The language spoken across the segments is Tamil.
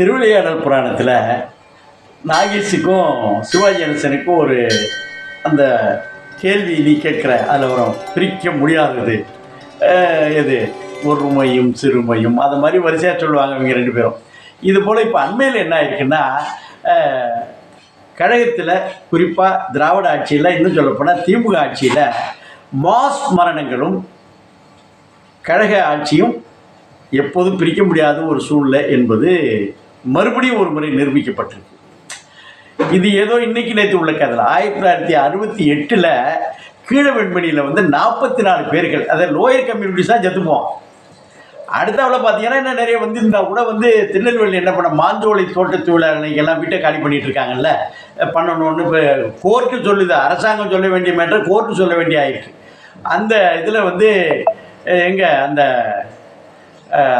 திருவிளையாடல் புராணத்தில் நாகேஷுக்கும் சிவாஜி கணேசனுக்கும் ஒரு அந்த கேள்வி நீ கேட்குற அதில் வரும் பிரிக்க முடியாதது. எது? ஒருமையும் சிறுமையும். அது மாதிரி வரிசையாக சொல்லுவாங்க இவங்க ரெண்டு பேரும். இது போல் இப்போ அண்மையில் என்ன ஆயிருக்குன்னா கழகத்தில் குறிப்பாக திராவிட ஆட்சியில் இன்னும் சொல்லப்போனால் திமுக ஆட்சியில் மாஸ் மரணங்களும் கழக ஆட்சியும் எப்போதும் பிரிக்க முடியாத ஒரு சூழ்நிலை என்பது மறுபடியும் ஒரு முறை நிரூபிக்கப்பட்டிருக்கு. இது ஏதோ இன்னைக்கு நேற்று உள்ள கதை ஆயிரத்தி தொள்ளாயிரத்தி அறுபத்தி எட்டில் கீழ வெண்மணியில் வந்து நாற்பத்தி நாலு பேர்கள் அதாவது லோயர் கம்யூனிட்டிஸ் தான் செத்துப்போம். அடுத்தாவில் பார்த்தீங்கன்னா என்ன நிறைய வந்து இந்த கூட வந்து திருநெல்வேலி என்ன பண்ண மாஞ்சோலை தோட்ட தொழிலாளிகள்லாம் எல்லாம் வீட்டை காலி பண்ணிட்டு இருக்காங்கல்ல பண்ணணும்னு இப்போ கோர்ட்டு சொல்லுது அரசாங்கம் சொல்ல வேண்டிய மேட்டர் கோர்ட்டு சொல்ல வேண்டிய ஆயிருக்கு. அந்த இதில் வந்து எங்கே அந்த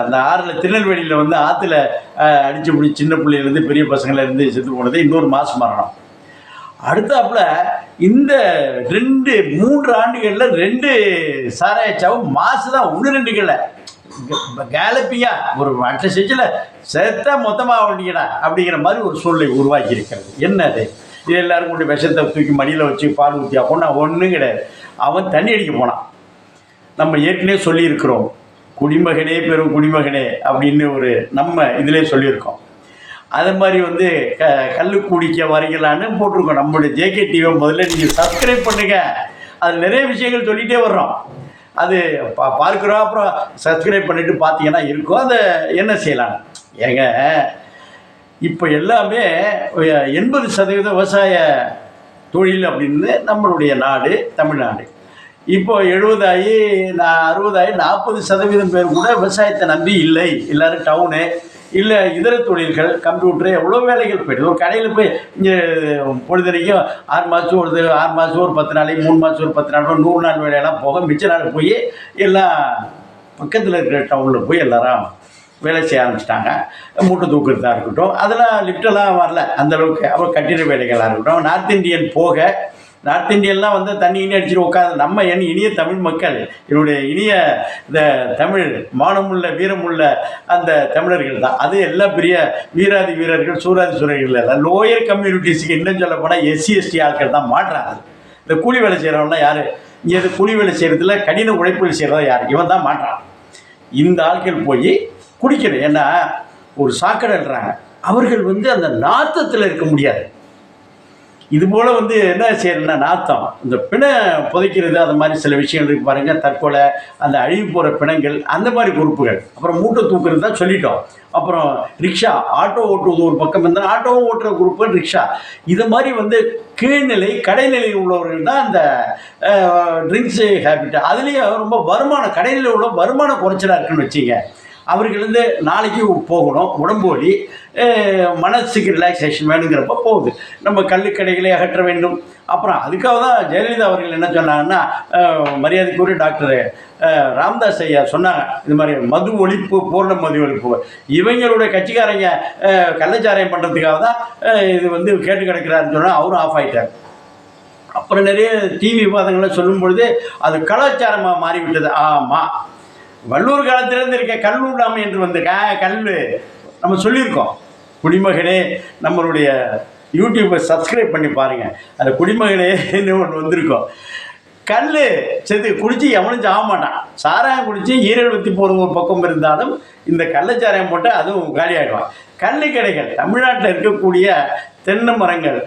அந்த ஆறில் திருநெல்வேலியில் வந்து ஆற்றுல அடித்து பிடி சின்ன பிள்ளையிலேருந்து பெரிய பசங்கள செத்து போனது இன்னொரு மாதம் மரணம். அடுத்தாப்புல இந்த ரெண்டு மூன்று ஆண்டுகளில் ரெண்டு சாராயச்சாவும் மாசு தான் ஒன்று ரெண்டுகளில் கேலப்பியா ஒரு மற்ற செஞ்சில் செத்தா மொத்தமாக வண்டிக்கடா அப்படிங்கிற மாதிரி ஒரு சூழ்நிலை உருவாக்கி இருக்கிறது. என்ன அது? இது எல்லாரும் கொண்டு விஷத்தை தூக்கி மடியில் வச்சு பால் ஊற்றி போனா ஒன்றும் கிடையாது. அவன் தண்ணி அடிக்க போனான். நம்ம ஏற்கனவே சொல்லியிருக்கிறோம். குடிமகனே பெரும் குடிமகனே அப்படின்னு ஒரு நம்ம இதிலே சொல்லியிருக்கோம். அது மாதிரி வந்து க கல் குடிக்க வரீங்களான்னு போட்டிருக்கோம். நம்மளுடைய ஜேகே டிவியை முதல்ல நீங்கள் சப்ஸ்கிரைப் பண்ணுங்க. அதில் நிறைய விஷயங்கள் சொல்லிகிட்டே வர்றோம். அது பா பார்க்குறோம் அப்புறம் சப்ஸ்கிரைப் பண்ணிவிட்டு பார்த்தீங்கன்னா இருக்கும் அதை என்ன செய்யலாம்? ஏங்க இப்போ எல்லாமே எண்பது சதவீதம் விவசாய தொழில் அப்படின்னு நம்மளுடைய நாடு தமிழ்நாடு. இப்போ எழுபதாகி நான் அறுபதாகி நாற்பது சதவீதம் பேர் கூட விவசாயத்தை நம்பி இல்லை. எல்லாரும் டவுனு இல்லை இதர தொழில்கள் கம்ப்யூட்ரு எவ்வளோ வேலைகள் போயிடுது. ஒரு கடையில் போய் இங்கே பொழுதுனைக்கும் ஆறு மாதம் ஒரு ஆறு மாதம் ஒரு பத்து நாளைக்கு மூணு மாதம் ஒரு பத்து நாள் நூறு நாள் வேலையெல்லாம் போக மிச்ச நாள் போய் எல்லாம் பக்கத்தில் இருக்கிற டவுனில் போய் எல்லாரும் வேலை செய்ய ஆரம்பிச்சிட்டாங்க. மூட்டை தூக்குறதா இருக்கட்டும். அதெல்லாம் லிஃப்டெல்லாம் வரல. அந்தளவுக்கு அப்புறம் கட்டிட வேலைகளாக இருக்கட்டும். நார்த் இந்தியன் போக நார்த் இந்தியன்லாம் வந்து தண்ணி இனி அடிச்சுட்டு உட்காந்து நம்ம என் இனிய தமிழ் மக்கள் என்னுடைய இனிய இந்த தமிழ் மானமுள்ள வீரமுள்ள அந்த தமிழர்கள் தான். அது எல்லாம் பெரிய வீராதி வீரர்கள் சூராதி சூரர்கள் எல்லாம். லோயர் கம்யூனிட்டிஸுக்கு இன்னும் சொல்ல போனால் எஸ்சி எஸ்டி ஆட்கள் தான் மாட்டுறாங்க இந்த கூலி வேலை செய்கிறவங்களாம் யார்? இங்கே கூலி வேலை செய்கிறதுல கடின உழைப்புகள் செய்கிறதா யார்? இவன் தான் மாட்டுறான் இந்த ஆட்கள் போய் குடிக்கணும். ஏன்னா ஒரு சாக்கடைன்றாங்க அவர்கள் வந்து அந்த நாத்தத்தில் இருக்க முடியாது. இது போல் வந்து என்ன செய்யணும்னா நாத்தம். இந்த பிணை புதைக்கிறது அந்த மாதிரி சில விஷயங்கள் இருக்கு பாருங்கள் தற்கொலை அந்த அழிவு போகிற பிணங்கள் அந்த மாதிரி பொறுப்புகள். அப்புறம் மூட்டை தூக்குறது தான் சொல்லிட்டோம். அப்புறம் ரிக்ஷா ஆட்டோ ஓட்டுவது ஒரு பக்கம் இருந்தால் ஆட்டோவும் ஓட்டுற குரூப்பு ரிக்ஷா. இது மாதிரி வந்து கீழ்நிலை கடைநிலை உள்ளவர்கள் தான் அந்த ட்ரிங்க்ஸு ஹேபிட் அதுலேயும் ரொம்ப வருமானம் கடைநிலை உள்ள வருமானம் குறைச்சலாக இருக்குன்னு வச்சுங்க அவர்கள் வந்து நாளைக்கு போகணும் உடம்பு வலி மனசுக்கு ரிலாக்ஸேஷன் வேணுங்கிறப்ப போகுது. நம்ம கல்லுக்கடைகளை அகற்ற வேண்டும். அப்புறம் அதுக்காக தான் ஜெயலலிதா அவர்கள் என்ன சொன்னாங்கன்னா மரியாதைக்குரிய டாக்டர் ராம்தாஸ் ஐயா சொன்னாங்க இது மாதிரி மது ஒழிப்பு பூர்ண மது ஒழிப்பு. இவங்களுடைய கட்சிக்காரங்க அஹ், கள்ளச்சாராயம் பண்ணுறதுக்காக தான் இது வந்து கேட்டு கிடக்கிறாருன்னு சொன்னால் அவரும் ஆஃப் ஆயிட்டார். அப்புறம் நிறைய டிவி விவாதங்களை சொல்லும் பொழுது அது கலாச்சாரமாக மாறிவிட்டது. ஆமாம் வள்ளூர் காலத்திலேருந்து இருக்க கல்லூடாமை என்று வந்த க கல் நம்ம சொல்லியிருக்கோம். குடிமகனே நம்மளுடைய யூடியூப்பை சப்ஸ்கிரைப் பண்ணி பாருங்கள் அந்த குடிமகனேன்னு ஒன்று வந்திருக்கோம். கல் செத்து குடித்து எவனும் சாக மாட்டான். சாராயம் குடித்து ஈரல் வத்தி போகிற ஒரு பக்கம் இருந்தாலும் இந்த கள்ளச்சாராயம் போட்டு அதுவும் காலியாகிடுவான் கல் கடைகள் தமிழ்நாட்டில் இருக்கக்கூடிய தென்னை மரங்கள்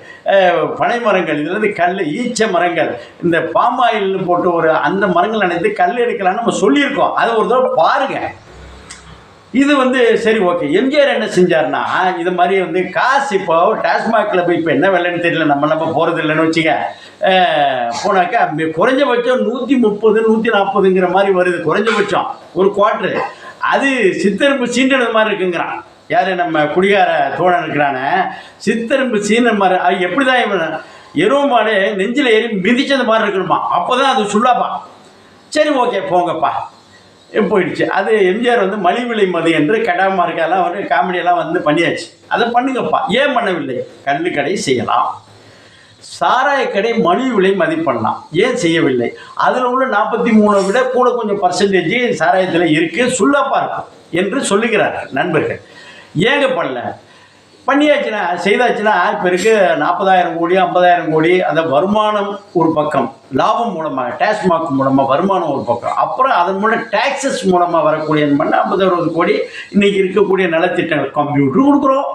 பனை மரங்கள் இதில் இருந்து கல் ஈச்ச மரங்கள் இந்த பாமாயில் போட்டு ஒரு அந்த மரங்கள் அனைத்து கல் எடுக்கலாம்னு நம்ம சொல்லியிருக்கோம். அதை ஒரு தடவை பாருங்கள் இது வந்து சரி ஓகே. எம்ஜிஆர் என்ன செஞ்சார்னா இது மாதிரி வந்து காசு இப்போ டாஸ்மாகில் போய் இப்போ என்ன விலைன்னு தெரியல நம்ம நம்ம போகிறது இல்லைன்னு வச்சுக்க போனாக்கா குறைஞ்சபட்சம் நூற்றி முப்பது நூற்றி நாற்பதுங்கிற மாதிரி வருது குறைஞ்சபட்சம். ஒரு குவாட்ரு. அது சித்தரும்பு சீண்டது மாதிரி இருக்குங்கிறான். யார் நம்ம குடிகார தோழன் இருக்கிறான? சித்தரும்பு சீனர் மாதிரி அது எப்படி தான் இவன் எருவு மாடு நெஞ்சில் ஏறி மிதிச்சது மாதிரி இருக்கணுமா? அப்போ தான் அது சுள்ளாப்பா. சரி ஓகே போங்கப்பா. போயிடுச்சு. அது எம்ஜிஆர் வந்து மலிவிலை மது என்று கடாமார்க்கெல்லாம் வந்து காமெடியெல்லாம் வந்து பண்ணியாச்சு. அதை பண்ணுங்கப்பா. ஏன் பண்ணவில்லை? கல்லுக்கடை செய்யலாம். சாராய கடை மலிவு விலை மதிப்பண்ணலாம் ஏன் செய்யவில்லை? அதில் உள்ள நாற்பத்தி மூணை விட கூட கொஞ்சம் பர்சன்டேஜ் சாராயத்தில் இருக்குது சுள்ளப்பா இருக்கும் என்று சொல்லுகிறார்கள் நண்பர்கள். ஏங்க பண்ணல? பண்ணியாச்சுன்னா செய்தாச்சுன்னா இப்போ இருக்கு நாற்பதாயிரம் கோடி ஐம்பதாயிரம் கோடி. அந்த வருமானம் ஒரு பக்கம் லாபம் மூலமாக டாஸ்மாக் மூலமாக வருமானம் ஒரு பக்கம். அப்புறம் அதன் மூலம் டேக்ஸஸ் மூலமாக வரக்கூடிய பண்ணால் ஐம்பது அறுபது கோடி இன்றைக்கி இருக்கக்கூடிய நலத்திட்டங்கள். கம்ப்யூட்டர் கொடுக்குறோம்.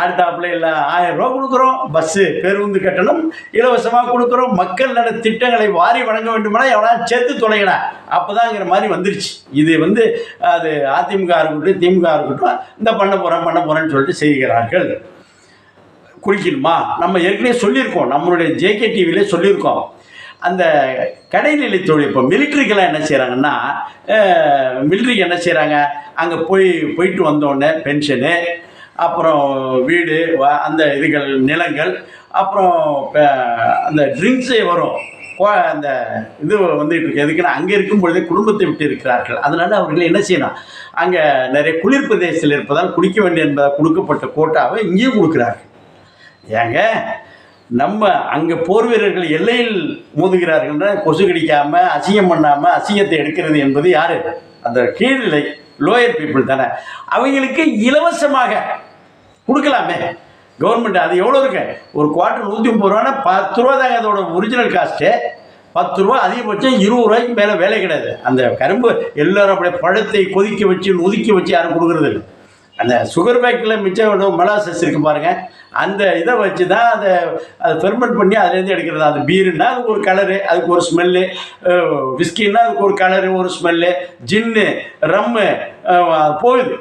அடுத்தாப்புல இல்லை ஆயிரம் ரூபா கொடுக்குறோம். பஸ்ஸு பேருந்து கட்டணம் இலவசமாக கொடுக்குறோம். மக்கள் நல திட்டங்களை வாரி வழங்க வேண்டுமானா எவனா சேர்த்து தொலைங்கடா அப்போதாங்கிற மாதிரி வந்துருச்சு. இது வந்து அது அதிமுக இருக்கட்டும் திமுக இருக்கட்டும் இந்த பண்ண போகிறேன் பண்ண போகிறேன்னு சொல்லிட்டு செய்கிறார்கள். குளிக்கணுமா? நம்ம ஏற்கனவே சொல்லியிருக்கோம். நம்மளுடைய ஜேகே டிவிலே சொல்லியிருக்கோம். அந்த கடைநிலை தொழில் இப்போ மிலிட்ரிக்கெல்லாம் என்ன செய்கிறாங்கன்னா மிலிட்ரிக்கு என்ன செய்கிறாங்க அங்கே போய் போயிட்டு வந்தோடனே பென்ஷனு அப்புறம் வீடு வ- அந்த இதுகள் நிலங்கள் அப்புறம் அந்த ட்ரிங்க்ஸே வரும். கோ- அந்த இது வந்துட்டு இருக்கு. எதுக்குன்னா அங்கே இருக்கும் பொழுதே குடும்பத்தை விட்டு இருக்கிறார்கள். அதனால அவர்கள் என்ன செய்யணும் அங்கே நிறைய குளிர் பிரதேசத்தில் இருப்பதால் குடிக்க வேண்டிய என்பதால் கொடுக்கப்பட்ட கோட்டாவை இங்கேயும் கொடுக்குறார்கள். ஏங்க நம்ம அங்கே போர் வீரர்கள் எல்லையில் மோதுகிறார்கள் கொசு கடிக்காமல் அசிங்கம் பண்ணாமல் அசிங்கத்தை எடுக்கிறது என்பது யாரு? அந்த கீழ்நிலை லோயர் பீப்புள் தானே. அவங்களுக்கு இலவசமாக கொடுக்கலாமே. கவர்மெண்ட் அது எவ்வளோ இருக்கு? ஒரு குவார்ட்டர் நூற்றி முப்பது ரூபான்னா பத்து ரூபா தாங்க அதோட ஒரிஜினல் காஸ்ட்டு பத்து ரூபா அதிகபட்சம் இருபது ரூபாய்க்கு மேலே வேலை கிடையாது. அந்த கரும்பு எல்லாரும் அப்படியே பழத்தை கொதிக்க வச்சு ஒதுக்கி வச்சு யாரும் கொடுக்குறது இல்லை. அந்த சுகர் பேக்கில் மிச்சம் மலாசஸ் இருக்கு பாருங்கள் அந்த இதை வச்சு தான் அதை அதை ஃபெர்மெண்ட் பண்ணி அதுலேருந்து எடுக்கிறது. அது பீருன்னா அதுக்கு ஒரு கலரு அதுக்கு ஒரு ஸ்மெல்லு விஸ்கின்னா அதுக்கு ஒரு கலரு ஒரு ஸ்மெல்லு ஜின்னு ரம்மு போகுது.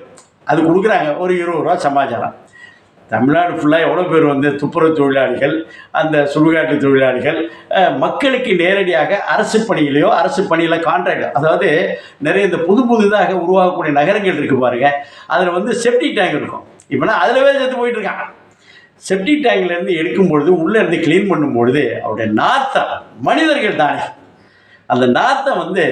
அது கொடுக்குறாங்க. ஒரு இருபது ரூபா சமாச்சாரம். தமிழ்நாடு ஃபுல்லாக எவ்வளோ பேர் வந்து துப்புரவு தொழிலாளிகள் அந்த சுடுகாட்டு தொழிலாளிகள் மக்களுக்கு நேரடியாக அரசு பணியிலையோ அரசு பணியில் கான்ட்ராக்ட் அதாவது நிறைய இந்த புது புதுதாக உருவாகக்கூடிய நகரங்கள் இருக்குது பாருங்கள் அதில் வந்து செப்டி டேங்க் இருக்கும். இப்போனா அதிலவே சேர்த்து போயிட்டு இருக்கான் செப்டி டேங்க்லேருந்து எடுக்கும் பொழுது உள்ளே இருந்து க்ளீன் பண்ணும் பொழுது அவருடைய நாத்தம் மனிதர்கள் தானே. அந்த நாத்தம் வந்து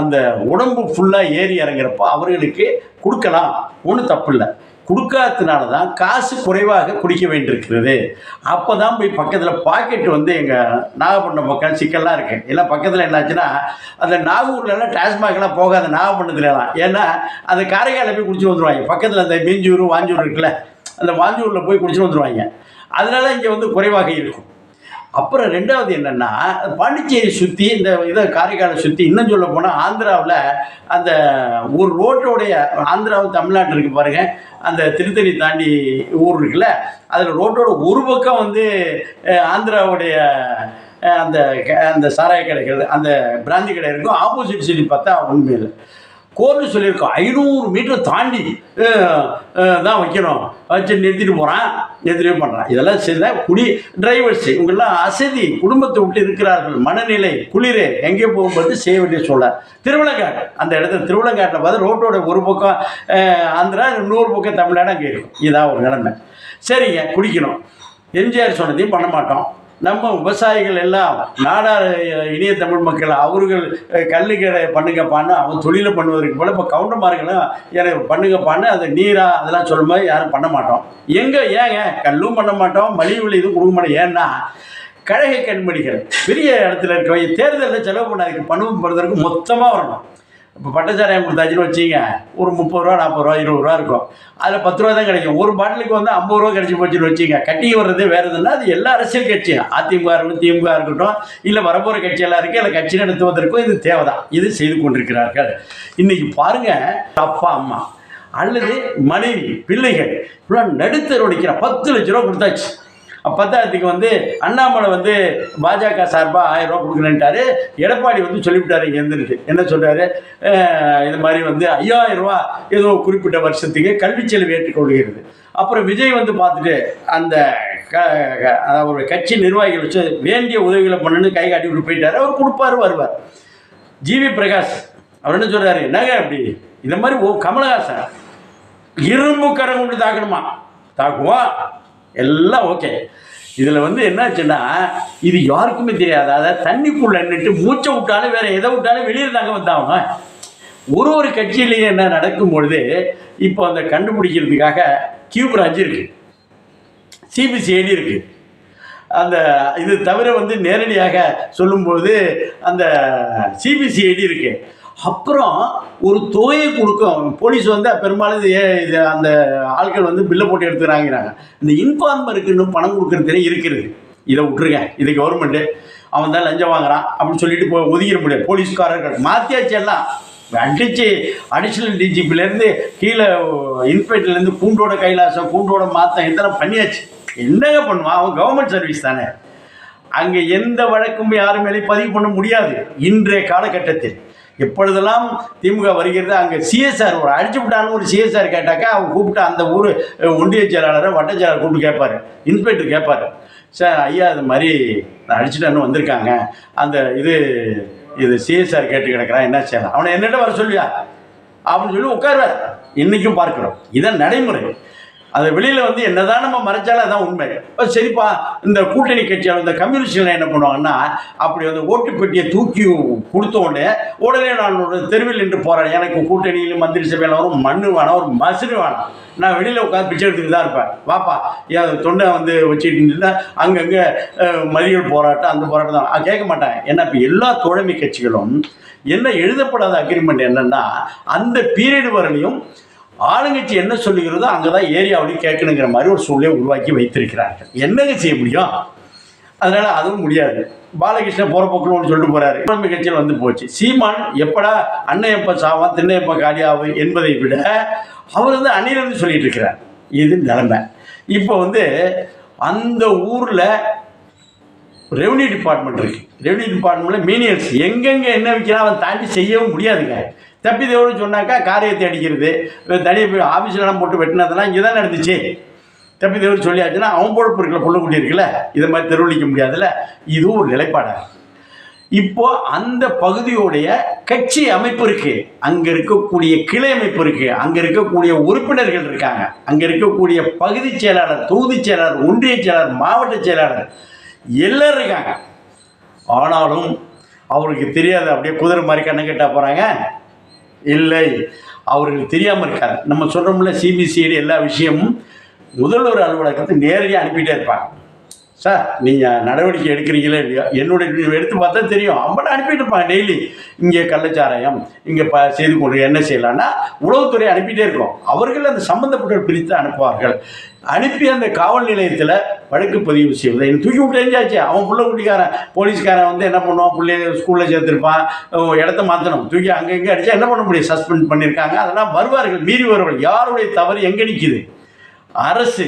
அந்த உடம்பு ஃபுல்லாக ஏறி இறங்குறப்போ அவர்களுக்கு கொடுக்கலாம். ஒன்றும் தப்பு இல்லை. கொடுக்காததுனால தான் காசு குறைவாக குடிக்க வேண்டியிருக்கிறது. அப்போ தான் போய் பக்கத்தில் பாக்கெட் வந்து எங்கள் நாகப்பட்டினம் பக்கம் சிக்கல்லாம் இருக்குது எல்லாம் பக்கத்தில் என்னாச்சுன்னா அந்த நாகூர்லலாம் டாஸ்மாக்லாம் போகாத நாகப்பட்டினத்துலலாம் ஏன்னா அந்த காரைக்காலில் போய் குடிச்சு வந்துடுவாங்க பக்கத்தில் அந்த மீஞ்சூர் வாஞ்சூர் இருக்குல்ல அந்த வாஞ்சூரில் போய் குடிச்சு வந்துடுவாங்க அதனால் இங்கே வந்து குறைவாக இருக்கும். அப்புறம் ரெண்டாவது என்னென்னா பாண்டிச்சேரி சுற்றி இந்த இதை காரைக்காலை சுற்றி இன்னும் சொல்ல போனால் ஆந்திராவில் அந்த ஒரு ரோட்டோடைய ஆந்திராவும் தமிழ்நாட்டில் இருக்கு பாருங்கள் அந்த திருத்தணி தாண்டி ஊர் இருக்குல்ல அதில் ரோட்டோட ஒரு பக்கம் வந்து ஆந்திராவுடைய அந்த க- அந்த சாராய கடைகள் அந்த பிராந்தி கடை இருக்கும் ஆப்போசிட் சைடு பார்த்தா உண்மையில் கோர்ட்டு சொல்லியிருக்கோம். ஐநூறு மீட்டர் தாண்டி தான் வைக்கணும். வச்சு நிறுத்திட்டு போகிறான் நிறுத்திட்டு பண்ணுறான் இதெல்லாம் செய்த குடி டிரைவர்ஸ் இவங்கெல்லாம் அசதி குடும்பத்தை விட்டு இருக்கிறார்கள். மனநிலை குளிர் எங்கே போகும்போது செய்ய வேண்டிய சூழல். திருவிழங்காட்டு அந்த இடத்துல திருவிழங்காட்டில் பார்த்து ரோட்டோட ஒரு பக்கம் ஆந்திரா இன்னொரு பக்கம் தமிழ்நாடு அங்கே இருக்கும். இதான் ஒரு நிலைமை. சரிங்க குடிக்கணும். எம்ஜிஆர் சொன்னதையும் பண்ண மாட்டோம். நம்ம விவசாயிகள் எல்லாம் நாடார் இனிய தமிழ் மக்கள் அவர்கள் கல்லு கடை பண்ணுங்கப்பான்னு அவன் தொழிலை பண்ணுவதற்கு போல இப்போ கவுண்டமார்களும் எனக்கு பண்ணுங்கப்பான்னு அது நீரா அதெல்லாம் சொல்லும்போது யாரும் பண்ண மாட்டோம். எங்கே ஏங்க கல்லும் பண்ண மாட்டோம் மலிவு விலை இதுவும் கொடுக்க மாட்டோம். ஏன்னா கழக கண்மணிகள் பெரிய இடத்துல இருக்கவங்க தேர்தலில் செலவு பண்ணாதுக்கு பணம் பண்ணுறதுக்கு மொத்தமாக வரணும். இப்போ பட்டச்சாராயம் கொடுத்தாச்சுன்னு வச்சிங்க ஒரு முப்பது ரூபா நாற்பது ரூபா இருபது ரூபா இருக்கும். அதில் பத்து ரூபா தான் கிடைக்கும். ஒரு பாட்டிலுக்கு வந்து ஐம்பது ரூபா கிடைச்சி போச்சுன்னு வச்சிங்க கட்டி வர்றது வேறு எதுனா அது எல்லா அரசியல் கட்சியும் அதிமுக இருக்கட்டும் திமுக இருக்கட்டும் இல்லை வரப்போகிற கட்சியெல்லாம் இருக்குது இல்லை கட்சி நடத்துவதற்கும் இது தேவைதான். இது செய்து கொண்டிருக்கிறார்கள். இன்றைக்கி பாருங்கள் அப்பா அம்மா அல்லது மனைவி பிள்ளைகள் இப்படிலாம் நடுத்தர் உடைக்கிற பத்து லட்ச ரூபா கொடுத்தாச்சு. பத்தாயிரத்துக்கு வந்து அண்ணாமலை வந்து பாஜக சார்பாக ஆயிரம் ரூபா கொடுக்குறேன்ட்டாரு எடப்பாடி வந்து சொல்லிவிட்டாரு இங்கே இருந்துட்டு. என்ன சொல்கிறாரு இது மாதிரி வந்து ஐயாயிரம் ரூபா ஏதோ குறிப்பிட்ட வருஷத்துக்கு கல்வி செலவு ஏற்றுக்கொள்கிறது. அப்புறம் விஜய் வந்து பார்த்துட்டு அந்த க க- அதாவது ஒரு கட்சி நிர்வாகிகள் வச்சு வேண்டிய உதவிகளை பண்ணுன்னு கை காட்டி விட்டு போயிட்டாரு. அவர் கொடுப்பாரு வருவார். ஜிவி பிரகாஷ் அவர் என்ன சொல்கிறாரு என்னங்க அப்படி? இந்த மாதிரி ஓ கமலஹாசன் இரும்பு கரம் கொண்டு தாக்கணுமா? தாக்குவோம் எல்லாம் ஓகே இதில் வந்து என்னாச்சுன்னா இது யாருக்குமே தெரியாது. அதாவது தண்ணிக்குள்ள நின்றுட்டு மூச்சை விட்டாலும் வேற எதை விட்டாலும் வெளியில் தாங்க வந்தாங்க ஒரு ஒரு கட்சியிலையும் என்ன நடக்கும் பொழுது இப்போ அந்த கண்டுபிடிக்கிறதுக்காக கியூ பிரான்ச் இருக்கு. சிபிசிஐடி இருக்கு. அந்த இது தவிர வந்து நேரடியாக சொல்லும்போது அந்த சிபிசிஐடி இருக்குது அப்புறம் ஒரு தொகையை கொடுக்கும் போலீஸ் வந்து பெரும்பாலும் இது ஏ- இது அந்த ஆட்கள் வந்து பில்லை போட்டு எடுத்துக்கிறாங்கிறாங்க. இந்த இன்ஃபார்மருக்கு இன்னும் பணம் கொடுக்குறதுலே இருக்குது இதை விட்டுருங்க. இது கவர்மெண்ட்டு அவன் தான் லஞ்சம் வாங்குறான் அப்படின்னு சொல்லிட்டு போய் ஒதுக்கிட முடியாது. போலீஸ்காரர்கள் மாற்றியாச்சு எல்லாம். அடிச்சு அடிஷனல் டிஜிபிலேருந்து கீழே இன்ஸ்பெக்டர்லேருந்து பூண்டோட கைலாசம் பூண்டோட மாத்தம் இதெல்லாம் பண்ணியாச்சு? என்னங்க பண்ணுவான்? அவன் கவர்மெண்ட் சர்வீஸ் தானே. அங்கே எந்த வழக்கும் யாரும் மேலே பதிவு பண்ண முடியாது. இன்றைய காலகட்டத்தில். எப்பொழுதெல்லாம் திமுக வருகிறது அங்கே சிஎஸ்ஆர் ஒரு அடிச்சு விட்டான்னு ஒரு சிஎஸ்ஆர் கேட்டாக்கா அவங்க கூப்பிட்டு அந்த ஊர் ஒன்றிய செயலாளரை வட்ட செயலாளர் கூப்பிட்டு கேட்பாரு. இன்ஸ்பெக்டர் கேட்பாரு. சார் ஐயா இது மாதிரி நான் அடிச்சுட்டான்னு வந்திருக்காங்க. அந்த இது இது சிஎஸ்ஆர் கேட்டு கிடக்குறான் என்ன செய்யலாம்? அவனை என்னிட்ட வர சொல்லியா? அப்படின்னு சொல்லி உட்காருவார். இன்றைக்கும் பார்க்குறோம். இதான் நடைமுறை. அது வெளியில் வந்து என்னதான் நம்ம மறைச்சாலும் அதான் உண்மை. இப்போ சரிப்பா இந்த கூட்டணி கட்சியால் இந்த கம்யூனிஸ்டில் என்ன பண்ணுவாங்கன்னா அப்படி அந்த ஓட்டு பெட்டியை தூக்கி கொடுத்த உடனே உடனே நான் ஒரு தெருவில் நின்று போகிறேன் எனக்கு கூட்டணியில் மந்திரி சபையில் வரும் மண்ணு வேணாம் ஒரு மசுறு வேணாம். நான் வெளியில் உட்காந்து பிச்சை எடுத்துட்டு தான் இருப்பேன். வாப்பா ஏன் தொண்டை வந்து வச்சுட்டு இருந்தால் அங்கங்கே மதிகள் போராட்டம் அந்த போராட்டம் தான். கேட்க மாட்டேன். ஏன்னா இப்போ எல்லா தோழமை கட்சிகளும் என்ன எழுதப்படாத அக்ரிமெண்ட் என்னென்னா அந்த பீரியட் வரலையும் ஆளுங்கட்சி என்ன சொல்லுகிறதோ அங்கே தான் ஏரியாவிலையும் கேட்கணுங்கிற மாதிரி ஒரு சூழ்நிலையை உருவாக்கி வைத்திருக்கிறார்கள். என்னங்க செய்ய முடியும்? அதனால அதுவும் முடியாது. பாலகிருஷ்ணன் போகிற ஒன்று சொல்லிட்டு போறாரு. தோழமை கட்சியில் வந்து போச்சு. சீமான் எப்படா அன்னையப்ப சாவான் திண்ணையப்ப காலியாகும் என்பதை விட அவர் வந்து அணிலிருந்து சொல்லிட்டு இருக்கிறார். இது நிலைமை. இப்போ வந்து அந்த ஊரில் ரெவன்யூ டிபார்ட்மெண்ட் இருக்கு. ரெவன்யூ டிபார்ட்மெண்ட்ல மீனியல்ஸ். எங்கெங்க என்ன வைக்கிறான் அவன் தாண்டி செய்யவும் முடியாதுங்க. தப்பி சொன்னாக்கா காரியத்தை அடிக்கிறது. தனியாக போய் ஆஃபீஸ்லாம் போட்டு வெட்டினதெல்லாம் இங்கே தான் நடந்துச்சு. தப்பிதேவன் சொல்லியாச்சுன்னா அவன் பொழப்பு இருக்குல்ல புள்ளக்குட்டி இருக்குல்ல இதை மாதிரி தெருவழிக்க முடியாதுல்ல? இதுவும் ஒரு நிலைப்பாடாக இப்போ அந்த பகுதியுடைய கட்சி அமைப்பு இருக்கு. அங்க இருக்கக்கூடிய கிளை அமைப்பு இருக்கு. அங்க இருக்கக்கூடிய உறுப்பினர்கள் இருக்காங்க. அங்க இருக்கக்கூடிய பகுதி செயலாளர் தொகுதி செயலாளர் ஒன்றிய செயலாளர் மாவட்ட செயலாளர் எல்லாரும் இருக்காங்க. ஆனாலும் அவருக்கு தெரியாது அப்படியே குதிரை மாதிரி கண்ணை கேட்டால் போகிறாங்க இல்லை. அவர்களுக்கு தெரியாமல் இருக்காது. நம்ம சொல்கிறோம்ல சிபிசிஐடி எல்லா விஷயமும் முதல்வர் அலுவலகத்தை நேரடியாக அனுப்பிட்டே இருப்பாங்க. சார் நீங்கள் நடவடிக்கை எடுக்கிறீங்களே இல்லையா? என்னுடைய எடுத்து பார்த்தா தெரியும். அம்பளை அனுப்பிட்டு இருப்பாங்க டெய்லி. இங்கே கள்ளச்சாராயம் இங்கே ப செய்து கொண்டு என்ன செய்யலான்னா உளவுத்துறை அனுப்பிட்டே இருக்கும். அவர்கள் அந்த சம்மந்தப்பட்டவர் பிரித்து அனுப்புவார்கள். அனுப்பி அந்த காவல் நிலையத்தில் வழக்கு பதிவு செய்வது. எனக்கு தூக்கி விட்டு எரிஞ்சாச்சு. அவன் பிள்ளை குட்டிக்காரன் போலீஸ்காரன் வந்து என்ன பண்ணுவான்? பிள்ளைய ஸ்கூலில் சேர்த்துருப்பான். ஓ, இடத்த மாற்றணும் தூக்கி அங்கே இங்கே அடித்தா என்ன பண்ண முடியும்? சஸ்பெண்ட் பண்ணியிருக்காங்க. அதெல்லாம் வருவார்கள் மீறி வருவார்கள். யாருடைய தவறு எங்கே நிற்கிது அரசு.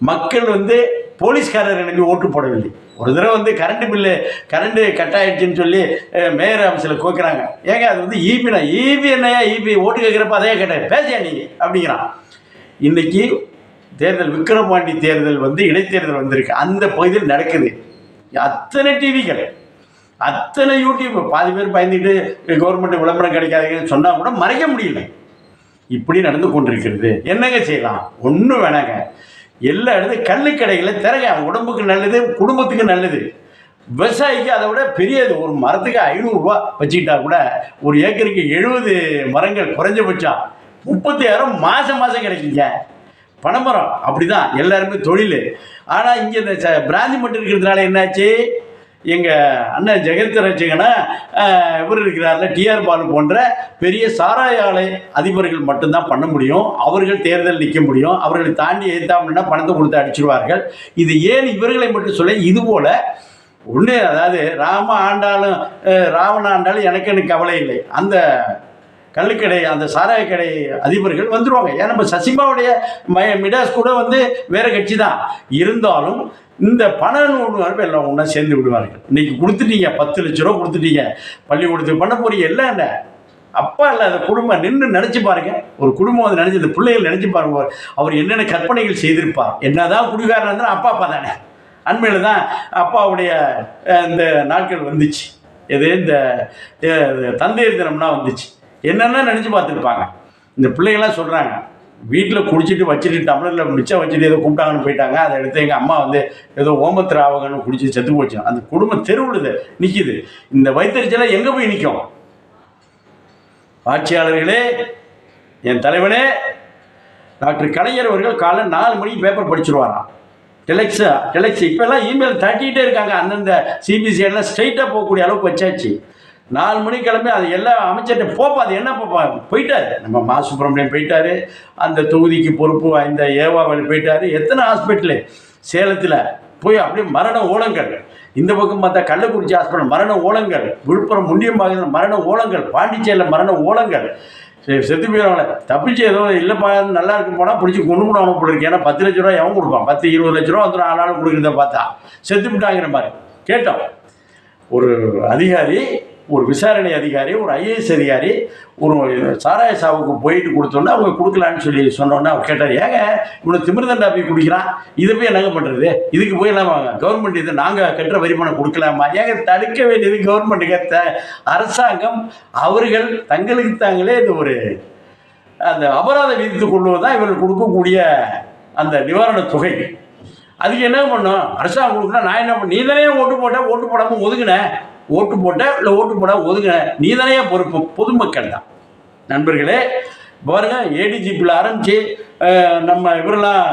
மக்கள் வந்து போலீஸ்காரர் எனக்கு ஓட்டு போடவில்லை. ஒரு தடவை வந்து கரண்ட் பில்லு கரண்ட்டு கட் ஆகிடுச்சின்னு சொல்லி மேயர் ஆஃபீஸில் கோக்குறாங்க. ஏங்க அது வந்து ஈபினா ஈபி என்னையா ஈபி ஓட்டு கேட்குறப்ப அதையே கேட்டேன். பேசியா நீ அப்படிங்கிறான். இன்றைக்கி தேர்தல் விக்ரமாண்டி தேர்தல் வந்து இடைத்தேர்தல் வந்திருக்கு. அந்த பகுதியில் நடக்குது. அத்தனை டிவிகள் அத்தனை யூடியூப் பாதி பேர் பயந்துக்கிட்டு கவர்மெண்ட் விளம்பரம் கிடைக்காதுன்னு சொன்னால் கூட மறைக்க முடியல. இப்படி நடந்து கொண்டிருக்கிறது. என்னங்க செய்யலாம்? ஒன்றும் வேணாங்க. எல்லா இடத்துல கள்ளுக்கடைகளை திறங்க உடம்புக்கு நல்லது குடும்பத்துக்கு நல்லது. விவசாயிக்கு அதை விட பெரியது. ஒரு மரத்துக்கு ஐநூறுரூவா வச்சுக்கிட்டா கூட ஒரு ஏக்கருக்கு எழுபது மரங்கள் குறைஞ்சபட்சம் முப்பத்தாயிரம் மாதம் மாதம் கிடைக்குங்க. பனைமரம் அப்படி தான் எல்லாருமே தொழில். ஆனால் இங்கே இந்த ச- பிராந்தி மட்டும் இருக்கிறதுனால என்னாச்சு? எங்கள் அண்ணன் ஜெகத் ரட்சகனா இவர் இருக்கிறார்ல டிஆர் பாலு போன்ற பெரிய சாராய ஆலை அதிபர்கள் மட்டும்தான் பண்ண முடியும். அவர்கள் தேர்தல் நிற்க முடியும். அவர்களை தாண்டி எதிர்த்தாமன்னா பணத்தை கொடுத்து அடிச்சிருவார்கள். இது ஏன் இவர்களை மட்டும் சொல்ல இதுபோல் ஒன்று அதாவது ராம ஆண்டாலும் ராவண ஆண்டாலும் எனக்கு எனக்கு கவலை இல்லை. அந்த கள்ளுக்கடை அந்த சாராய கடை அதிபர்கள் வந்துடுவாங்க ஏன்னா நம்ம சசிமாவுடைய மிடாஸ் கூட வந்து வேறு கட்சி தான். இருந்தாலும் இந்த பண நூறு எல்லாம் ஒன்றா சேர்ந்து விடுவார்கள். இன்றைக்கி கொடுத்துட்டீங்க பத்து லட்ச ரூபா கொடுத்துட்டீங்க பள்ளிக்கூடத்துக்கு பண்ண போறீங்க எல்லாம் என்ன அப்பா இல்லை அந்த குடும்பம் நின்று நினச்சி பாருங்க. ஒரு குடும்பம் வந்து நினச்சி இந்த பிள்ளைகள் நினச்சி பாருங்க. அவர் என்னென்ன கற்பனைகள் செய்திருப்பார். என்னதான் குடிகாரன் இருந்தாலும் அப்பா அப்பா தானே. அண்மையில் தான் அப்பாவுடைய இந்த நாட்கள் வந்துச்சு. எது இந்த தந்தையர் தினம்னா வந்துச்சு. என்னென்ன நினச்சி பார்த்துருப்பாங்க. இந்த பிள்ளைகள்லாம் சொல்கிறாங்க வீட்டில் குடிச்சிட்டு வச்சுட்டு டம்ளரில் மிச்சம் வச்சுட்டு ஏதோ கூப்பிட்டாங்கன்னு போயிட்டாங்க. அதை எடுத்து எங்கள் அம்மா வந்து ஏதோ ஓமத்திராவகன்னு குடிச்சு செத்து போச்சு. அந்த குடும்பம் தெருவிடுது நிற்கிது இந்த வைத்தறிச்சலாம் எங்கே போய் நிற்கும் ஆட்சியாளர்களே என் தலைவனே டாக்டர் கலைஞர் அவர்கள் காலை நாலு மணிக்கு பேப்பர் படிச்சிருவாராம் டெலெக்ஸா டெலெக்ஸ் இப்போல்லாம் இமெயில் தட்டிகிட்டே இருக்காங்க. அந்தந்த சிபிசிஐடில் ஸ்ட்ரைட்டாக போகக்கூடிய அளவுக்கு வச்சாச்சு. நாலு மணி கிளம்பி அது எல்லாம் அமைச்சர்கிட்ட போப்பா அது என்ன போப்பா? போயிட்டாரு. நம்ம மா சுப்பிரமணியம் போயிட்டாரு. அந்த தொகுதிக்கு பொறுப்பு வாய்ந்த ஏவாவல் போயிட்டாரு. எத்தனை ஹாஸ்பிட்டலு சேலத்தில். போய் அப்படியே மரண ஓலங்கள். இந்த பக்கம் பார்த்தா கள்ளக்குறிச்சி ஹாஸ்பிட்டல் மரண ஓலங்கள். விழுப்புரம் முண்டியம்பாக்கத்தில் மரண ஓலங்கள். பாண்டிச்சேரியில் மரண ஓலங்கள். சரி செத்து போயிடுவாங்க தப்பிச்சு ஏதோ இல்லைப்பா நல்லா இருக்கும் போனால் பிடிச்சி கொண்டு கூட போல இருக்கு. ஏன்னா பத்து லட்ச ரூபா எவன் கொடுப்பான்? பத்து இருபது லட்ச ரூபா வந்து ஆளாலும் நாள் கொடுக்குறத பார்த்தா. செத்து விட்டாங்கிற மாதிரி கேட்டோம். ஒரு அதிகாரி ஒரு விசாரணை அதிகாரி ஒரு ஐஏஎஸ் அதிகாரி ஒரு சாராய சாவுக்கு போயிட்டு கொடுத்தோன்னே அவங்க கொடுக்கலான்னு சொல்லி சொன்னோன்னே அவர் கேட்டார். ஏங்க இவனை திமிர்தண்டா போய் குடிக்கிறான்? இதை போய் என்னங்க பண்ணுறது இதுக்கு போய் எல்லாம் கவர்மெண்ட் இது நாங்கள் கட்டுற வரிமானம் கொடுக்கலாமா? ஏங்க தடுக்க வேண்டியது கவர்மெண்ட்டுக்கு த அரசாங்கம் அவர்கள் தங்களுக்கு தாங்களே இந்த ஒரு அந்த அபராதம் விதித்து கொள்வது தான் இவர்கள் கொடுக்கக்கூடிய அந்த நிவாரணத் தொகை. அதுக்கு என்ன பண்ணும்? அரசாங்கம் கொடுக்குன்னா நான் என்ன பண்ண நீ தானே ஓட்டு போட்டேன் ஓட்டு போடாமல் ஒதுங்கினேன் ஓட்டு போட்ட இல்லை ஓட்டு போட ஒதுங்க. நீ தானே பொறுப்பு? பொதுமக்கள் தான். நண்பர்களே பாருங்க ஏடிஜிபியில் ஆரம்பித்து நம்ம இவரெல்லாம்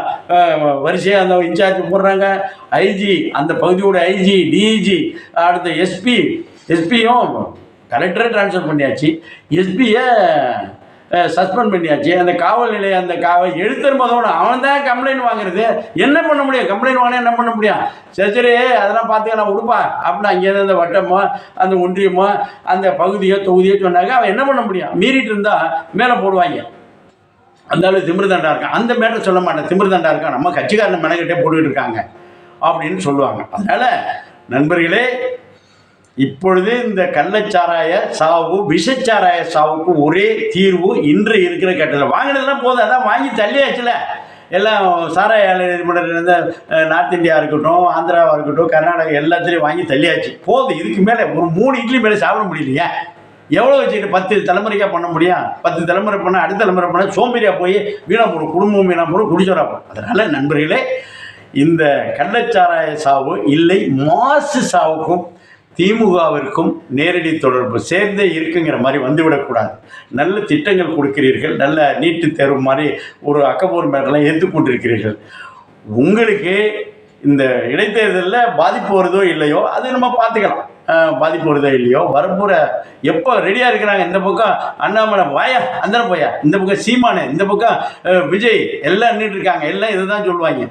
வரிசையாக அந்த இன்சார்ஜ் போடுறாங்க. ஐஜி அந்த பகுதியோட ஐஜி டிஇஜி அடுத்த எஸ்பி எஸ்பியும் கலெக்டரே ட்ரான்ஸ்ஃபர் பண்ணியாச்சு. எஸ்பியை சஸ்பெண்ட் பண்ணியாச்சு. அந்த காவல் நிலைய அந்த காவல் எழுத்தர் முதல்ல அவன் தான் கம்ப்ளைண்ட் வாங்குறது. என்ன பண்ண முடியும்? கம்ப்ளைண்ட் வாங்கினா என்ன பண்ண முடியும்? சரி சரி அதெல்லாம் பார்த்துக்கலாம் விடுப்பா அப்படின்னு அங்கேருந்து அந்த வட்டமோ அந்த ஒன்றியமோ அந்த பகுதியோ தொகுதியோ சொன்னாங்க அவன் என்ன பண்ண முடியும்? மீறிட்டு இருந்தால் மேலே போடுவாங்க. அந்த அளவு திமிர்தண்டா இருக்கான். அந்த மேட்டர் சொல்ல மாட்டேன். திமிர்தண்டா இருக்கான். நம்ம கட்சிக்காரன் மெனக்கிட்டே போட்டுக்கிட்டு இருக்காங்க. அப்படின்னு சொல்லுவாங்க. அதனால் நண்பர்களே இப்பொழுது இந்த கள்ளச்சாராய சாவு விஷச்சாராய சாவுக்கு ஒரே தீர்வு இன்று இருக்கிற கட்டத்தில். வாங்கினதுலாம் போதும். அதான் வாங்கி தள்ளியாச்சுல. எல்லாம் சாராய இந்த நார்த் இந்தியா இருக்கட்டும் ஆந்திராவாக இருக்கட்டும் கர்நாடகா எல்லாத்துலேயும் வாங்கி தள்ளியாச்சு. போதும். இதுக்கு மேலே ஒரு மூணு இட்லி மேலே சாப்பிட முடியலையே. எவ்வளோ வச்சுக்கிட்டு பத்து தலைமுறைக்காக பண்ண முடியும்? பத்து தலைமுறை பண்ணால் அடுத்த தலைமுறை பண்ணால் சோம்பேறியாக போய் வீணாக போடும் குடும்பம் வீணாக போடும் குடிச்சோரா போடும் அதனால் நண்பர்களே இந்த கள்ளச்சாராய சாவு இல்லை மாசு சாவுக்கும் திமுகவிற்கும் நேரடி தொடர்பு சேர்ந்தே இருக்குங்கிற மாதிரி வந்துவிடக்கூடாது. நல்ல திட்டங்கள் கொடுக்கிறீர்கள் நல்ல நீட்டு தேர்வு மாதிரி ஒரு அக்கபோர் மேட்டெல்லாம் ஏற்றுக்கொண்டிருக்கிறீர்கள் உங்களுக்கு இந்த இடைத்தேர்தலில் பாதிப்பு வருதோ இல்லையோ அது நம்ம பார்த்துக்கலாம். பாதிப்பு வருதோ இல்லையோ வரப்புற எப்போ ரெடியாக இருக்கிறாங்க? இந்த பக்கம் அண்ணாமலை வாயா அந்த போயா? இந்த பக்கம் சீமானு இந்த பக்கம் விஜய் எல்லாம் நின்றுட்டு இருக்காங்க. எல்லாம் இதை தான் சொல்லுவாங்க.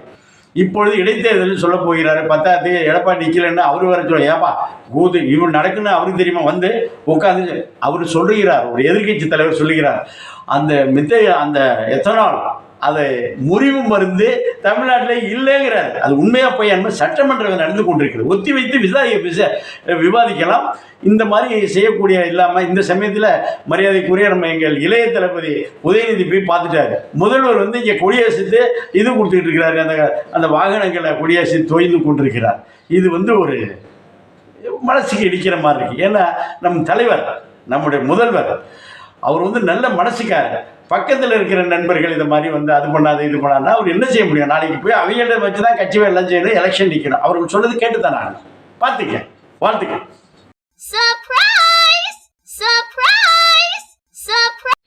இப்பொழுது இடைத்தேர்தல் சொல்ல போகிறாரு பத்தாத்து எடப்பாடி நிற்கலன்னு அவர் வர சொல்ல ஏப்பா கூது இவர் நடக்குன்னு அவருக்கு தெரியுமா? வந்து உட்காந்து அவர் சொல்லுகிறார் ஒரு எதிர்க்கட்சி தலைவர் சொல்லுகிறார். அந்த மித்தைய அந்த எத்தனால் அதை முறிவு மருந்து தமிழ்நாட்டில் இல்லைங்கிறார். அது உண்மையாக போய் என்பது சட்டமன்றம் நடந்து கொண்டிருக்கிறது. ஒத்தி வைத்து விசாரிக்க விச விவாதிக்கலாம். இந்த மாதிரி செய்யக்கூடிய இல்லாமல் இந்த சமயத்தில் மரியாதைக்குரிய நம்ம எங்கள் இளைய தளபதி உதயநிதி போய் பார்த்துட்டாரு. முதல்வர் வந்து இங்கே கொடியேசித்து இது கொடுத்துட்டு இருக்கிறாரு. அந்த அந்த வாகனங்களை கொடியேசித்து தொய்ந்து கொண்டிருக்கிறார். இது வந்து ஒரு மனசுக்கு இடிக்கிற மாதிரி இருக்கு. ஏன்னா நம் தலைவர் நம்முடைய முதல்வர் அவர் வந்து நல்ல மனசுக்காரர். பக்கத்தில் இருக்கிற நண்பர்கள் இதை மாதிரி வந்து அது பண்ணாது இது பண்ணாதுன்னா அவர் என்ன செய்ய முடியும்? நாளைக்கு போய் அவங்கள்ட்ட வச்சு தான் கட்சி எல்லாம் செய்யணும் எலெக்ஷன் நிற்கணும் அவர்கள் சொன்னது கேட்டு தான் நான். பார்த்துக்க வாழ்த்துக்க. Surprise surprise surprise